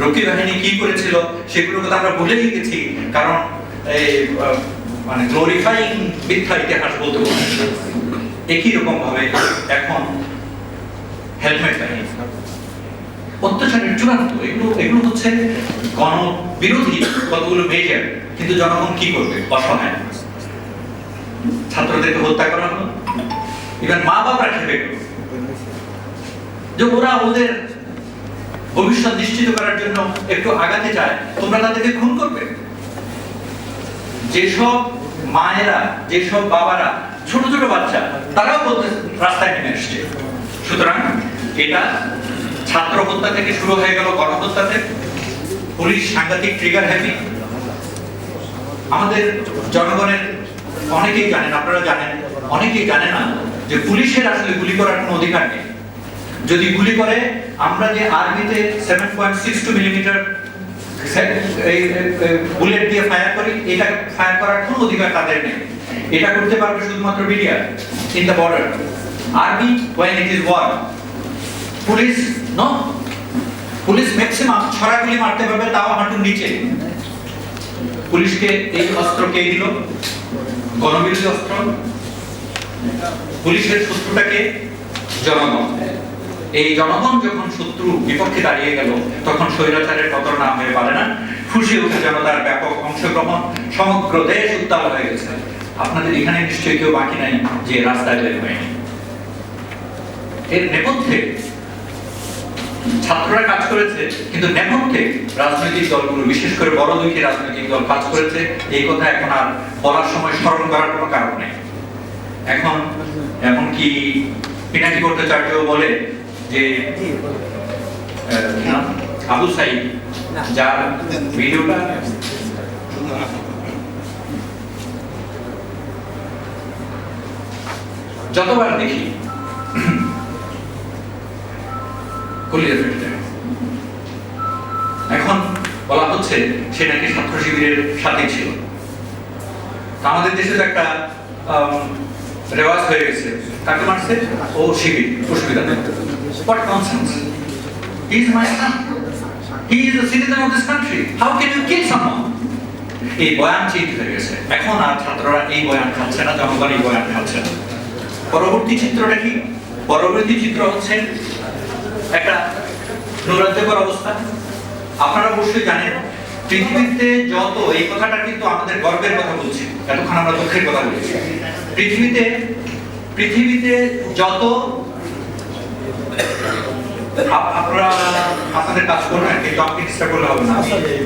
Rocky বাহিনী কি করেছিল সেগুলোর কথা আমরা ভুলেই গেছি কারণ এই মানে গ্লোরিফাইং মিথ্যা ইতিহাস বলতে একই রকম ভাবে এখন হেলমেট বাহিনী। অত্যাচারের চূড়ান্ত, এগুলো এগুলো হচ্ছে গণ বিরোধী কতগুলো মেজার কিন্তু জনগণ কি করবে? অসহায়। ছাত্রদেরকে হত্যা করা হলো। ইভেন মা বাবা খেপে যে ওরা ওদের ভবিষ্যৎ নিশ্চিত করার জন্য একটু আগাতে চায়, তোমরা তাদেরকে খুন করবে। যেসব মায়েরা, যেসব বাবারা, ছোট ছোট বাচ্চা, তারাও বলতে রাস্তায় নেমে এসছে। সুতরাং এটা ছাত্র হত্যা থেকে শুরু হয়ে গেল গণহত্যাতে। পুলিশ সাংঘাতিক ট্রিগার হ্যাপি আমাদের জনগণের অনেকেই জানেন, আপনারা জানেন, অনেকেই জানে না যে পুলিশের আসলে গুলি করার কোনো অধিকার নেই। যদি গুলি করে, আমরা যে আর্মিতে seven point six two millimetre bullet দিয়ে ফায়ার করি, এটা ফায়ার করার কোনো অধিকার তাদের নেই। এটা করতে পারবে শুধুমাত্র BDR in the border army when it is war police no police maximum ছড়া গুলি মারতে পারবে, তাও হাঁটুর নিচে। পুলিশকে এই অস্ত্র কে দিল? গণবিরোধী অস্ত্র। পুলিশের শত্রুটাকে জনগণ এই জনগণ যখন শত্রু বিপক্ষে দাঁড়িয়ে গেল, তখন স্বৈরাচারের কত নাম হয়ে পারে না। ফুসে উঠে জনতার ব্যাপক অংশগ্রহণ সমগ্র দেশ উত্তাল হয়ে গেছে। আপনাদের এখানে নিশ্চয়ই কেউ বাকি নাই যে রাস্তায় বের হয়নি। এর নেপথ্যে ছাত্ররা কাজ করেছে, কিন্তু নেপথ্যে রাজনৈতিক দলগুলো, বিশেষ করে বড় দুইটি রাজনৈতিক দল কাজ করেছে, এই কথা এখন আর বলার সময় স্মরণ করার কোনো কারণ নেই। এখন এমনকি পিনাকি ভট্টাচার্য বলে যে? আবু সাইদ যার ভিডিওটা যতবার দেখি কলিজা ফেটে যায়। এখন বলা হচ্ছে সে নাকি ছাত্র শিবিরের সাথে ছিল আমাদের দেশে তো একটা রেওয়াজ হয়ে গেছে কাকে মারছে ও শিবির অসুবিধা নেই what nonsense he is my son he is the citizen of this country how can you kill someone এই বয়ান চেঞ্জ হয়ে গেছে। এখন আর ছাত্ররা এই বয়ান খাচ্ছে না, জনগণ এই বয়ান খাচ্ছে না। পরবর্তী চিত্রটা কি? পরবর্তী চিত্র হচ্ছে একটা নৈরাজ্যকর অবস্থা। আপনারা অবশ্যই জানেন, পৃথিবীতে যত, এই কথাটা কিন্তু আমাদের গর্বের কথা বলছি, এতক্ষণ আমরা দুঃখের কথা বলেছি। পৃথিবীতে পৃথিবীতে যত আপনারা আপনাদের কাজ করবেন কিন্তু আপনি চেষ্টা করলে হবে না।